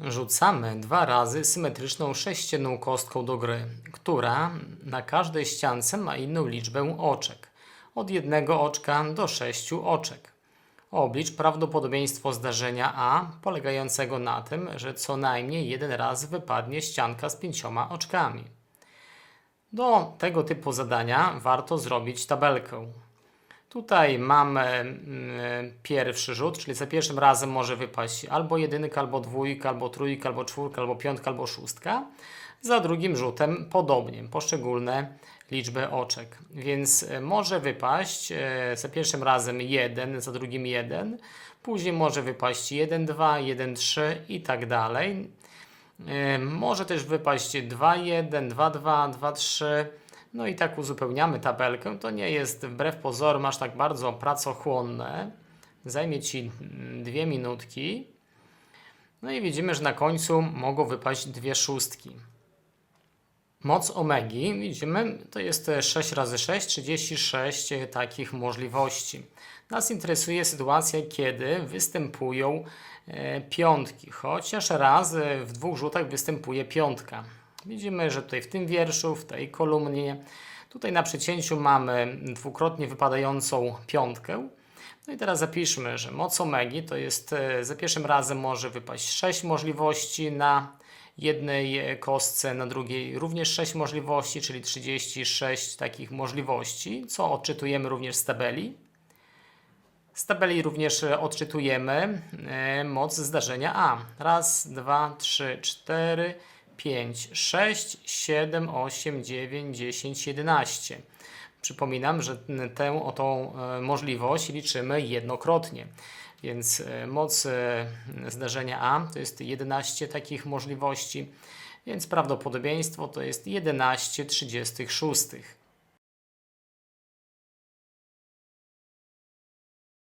Rzucamy dwa razy symetryczną sześcienną kostką do gry, która na każdej ściance ma inną liczbę oczek. Od jednego oczka do sześciu oczek. Oblicz prawdopodobieństwo zdarzenia A polegającego na tym, że co najmniej jeden raz wypadnie ścianka z pięcioma oczkami. Do tego typu zadania warto zrobić tabelkę. Tutaj mamy mm, pierwszy rzut, czyli za pierwszym razem może wypaść albo jedynka, albo dwójka, albo trójka, albo czwórka, albo piątka, albo szóstka. Za drugim rzutem podobnie, poszczególne liczby oczek. Więc e, może wypaść e, za pierwszym razem 1, za drugim 1, później może wypaść 1, 2, 1, 3 i tak dalej. E, Może też wypaść 2, 1, 2, 2, 2, 3. No i tak uzupełniamy tabelkę. To nie jest wbrew pozorom aż tak bardzo pracochłonne. Zajmie Ci mm, dwie minutki. No i widzimy, że na końcu mogą wypaść dwie szóstki. Moc omegi, widzimy, to jest 6 razy 6, 36 takich możliwości. Nas interesuje sytuacja, kiedy występują e, piątki, chociaż raz e, w dwóch rzutach występuje piątka. Widzimy, że tutaj w tym wierszu, w tej kolumnie, tutaj na przecięciu mamy dwukrotnie wypadającą piątkę. No i teraz zapiszmy, że moc omegi to jest e, za pierwszym razem może wypaść 6 możliwości na jednej e, kostce, na drugiej również 6 możliwości, czyli 36 takich możliwości, co odczytujemy również z tabeli. Z tabeli również e, odczytujemy moc zdarzenia A. Raz, dwa, trzy, cztery, pięć, sześć, siedem, osiem, dziewięć, dziesięć, jedenaście. Przypominam, że tę oto e, możliwość liczymy jednokrotnie. Więc e, moc e, zdarzenia A to jest 11 takich możliwości, więc prawdopodobieństwo to jest 11 36.